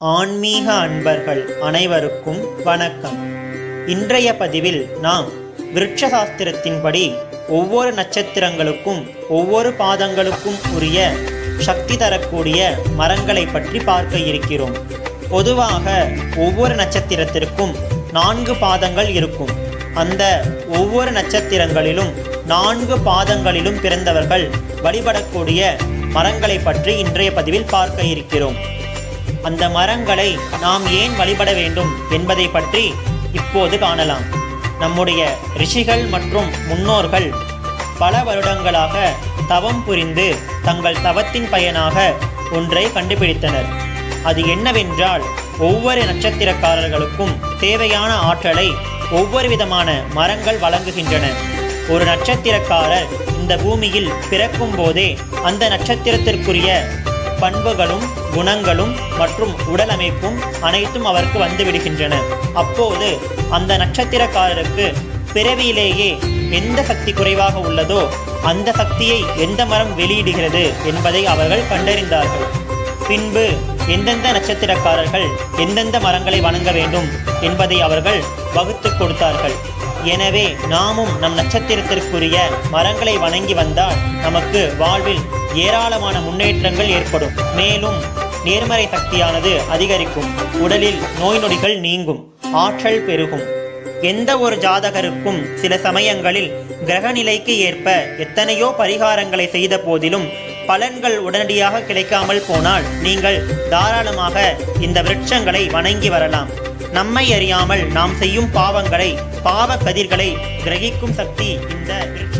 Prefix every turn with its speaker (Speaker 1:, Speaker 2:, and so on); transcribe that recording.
Speaker 1: ஆன்மீக அன்பர்கள் அனைவருக்கும் வணக்கம். இன்றைய பதிவில் நாம் விருட்சசாஸ்திரத்தின்படி ஒவ்வொரு நட்சத்திரங்களுக்கும் ஒவ்வொரு பாதங்களுக்கும் உரிய சக்தி தரக்கூடிய மரங்களை பற்றி பார்க்க இருக்கிறோம். பொதுவாக ஒவ்வொரு நட்சத்திரத்திற்கும் நான்கு பாதங்கள் இருக்கும். அந்த ஒவ்வொரு நட்சத்திரங்களிலும் நான்கு பாதங்களிலும் பிறந்தவர்கள் வழிபடக்கூடிய மரங்களை பற்றி இன்றைய பதிவில் பார்க்க இருக்கிறோம். அந்த மரங்களை நாம் ஏன் வழிபட வேண்டும் என்பதை பற்றி இப்போது காணலாம். நம்முடைய ரிஷிகள் மற்றும் முன்னோர்கள் பல வருடங்களாக தவம் புரிந்து தங்கள் தவத்தின் பயனாக ஒன்றை கண்டுபிடித்தனர். அது என்னவென்றால் ஒவ்வொரு நட்சத்திரக்காரர்களுக்கும் தேவையான ஆற்றலை ஒவ்வொரு விதமான மரங்கள் வழங்குகின்றன. ஒரு நட்சத்திரக்காரர் இந்த பூமியில் பிறக்கும் போதே அந்த நட்சத்திரத்திற்குரிய பண்புகளும் குணங்களும் மற்றும் உடல் அமைப்பும் அனைத்தும் அவருக்கு வந்துவிடுகின்றன. அப்போது அந்த நட்சத்திரக்காரருக்கு பிறவியிலேயே எந்த சக்தி குறைவாக உள்ளதோ அந்த சக்தியை எந்த மரம் வெளியிடுகிறது என்பதை அவர்கள் கண்டறிந்தார்கள். பின்பு எந்தெந்த நட்சத்திரக்காரர்கள் எந்தெந்த மரங்களை வணங்க வேண்டும் என்பதை அவர்கள் வகுத்து கொடுத்தார்கள். எனவே நாமும் நம் நட்சத்திரத்திற்குரிய மரங்களை வணங்கி வந்தால் நமக்கு வாழ்வில் ஏராளமான முன்னேற்றங்கள் ஏற்படும். மேலும் நேர்மறை சக்தியானது அதிகரிக்கும். உடலில் நோய் நொடிகள் நீங்கும். ஆற்றல் பெருகும். எந்த ஒரு ஜாதகருக்கும் சில சமயங்களில் கிரக நிலைக்கு ஏற்ப எத்தனையோ பரிகாரங்களை செய்த போதிலும் பலன்கள் உடனடியாக கிடைக்காமல் போனால் நீங்கள் தாராளமாக இந்த விருட்சங்களை வணங்கி வரலாம். நம்மை அறியாமல் நாம் செய்யும் பாவங்களை பாவ கதிர்களை கிரகிக்கும் சக்தி இந்த விருட்ச